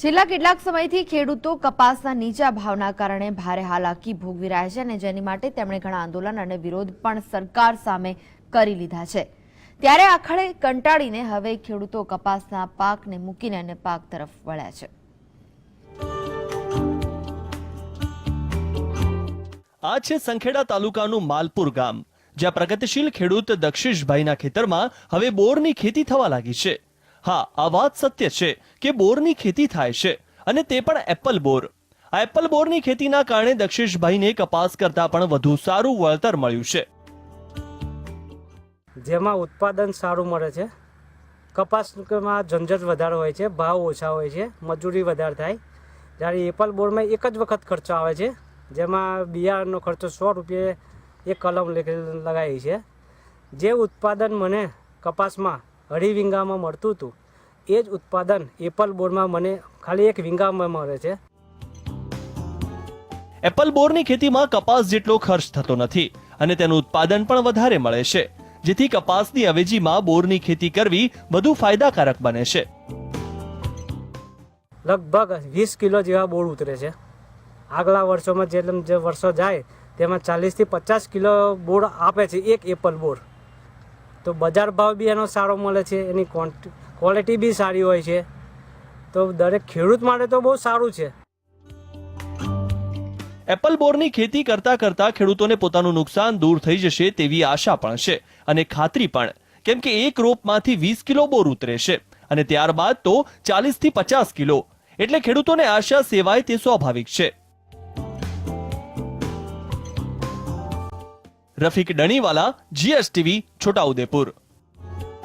છેલ્લા કેટલાક સમયથી ખેડૂતો કપાસના નીચા ભાવના કારણે ભારે હાલાકી ભોગવી રહ્યા છે અને જેની માટે તેમણે ઘણા આંદોલન અને વિરોધ પણ સરકાર સામે કરી લીધા છે. ત્યારે આખરે કંટાળીને હવે ખેડૂતો કપાસના પાકને મૂકીને અને પાક તરફ વળ્યા છે. આ છે સંખેડા તાલુકાનું માલપુર ગામ, જ્યાં પ્રગતિશીલ ખેડૂત દક્ષિશભાઈના ખેતરમાં હવે બોરની ખેતી થવા લાગી છે. હા, આ વાત સત્ય છે કે બોરની ખેતી થાય છે અને તે પણ એપલ બોર. આ એપલ બોરની ખેતીના કારણે દક્ષિષભાઈને કપાસ કરતા પણ વધુ સારું વળતર મળ્યું છે. જેમાં ઉત્પાદન સારું મળે છે. કપાસમાં ઝંઝટ વધારે હોય છે, ભાવ ઓછા હોય છે, મજૂરી વધારે થાય. જ્યારે એપલ બોર્ડમાં એક જ વખત ખર્ચો આવે છે, જેમાં બિયારણનો ખર્ચો સો રૂપિયે એક કલમ લગાવી છે. જે ઉત્પાદન મને કપાસમાં અઢી વિંગામાં મળતું હતું. એ જ ઉત્પાદન એપલ બોર્ડમાં મને ખાલી એક વિંગામાં મળે છે. એપલ બોરની ખેતીમાં કપાસ જેટલો ખર્ચ થતો નથી અને તેનું ઉત્પાદન પણ વધારે મળે છે જેથી કપાસની અવેજીમાં બોરની ખેતી કરવી વધુ ફાયદાકારક બને છે. લગભગ વીસ કિલો જેવા બોર ઉતરે છે. આગલા વર્ષોમાં જેમ જે વર્ષો જાય તેમાં ચાલીસથી પચાસ કિલો બોર આપે છે એક એપલ બોર. તો બજાર ભાવ બી એનો સારો મળે છે, એની ક્વોલિટી બી સારી હોય છે. તો દરેક ખેડૂત માટે તો બહુ સારું છે. એપલ બોરની ખેતી કરતા કરતા ખેડૂતોને પોતાનું નુકસાન દૂર થઈ જશે તેવી આશા પણ છે અને ખાતરી પણ, કેમ કે એક રોપમાંથી વીસ કિલો બોર ઉતરે છે અને ત્યારબાદ તો ચાલીસથી પચાસ કિલો. એટલે ખેડૂતોને આશા સેવાય તે સ્વાભાવિક છે. રફીક ડણીવાલા જીએસટીવી છોટાઉદેપુર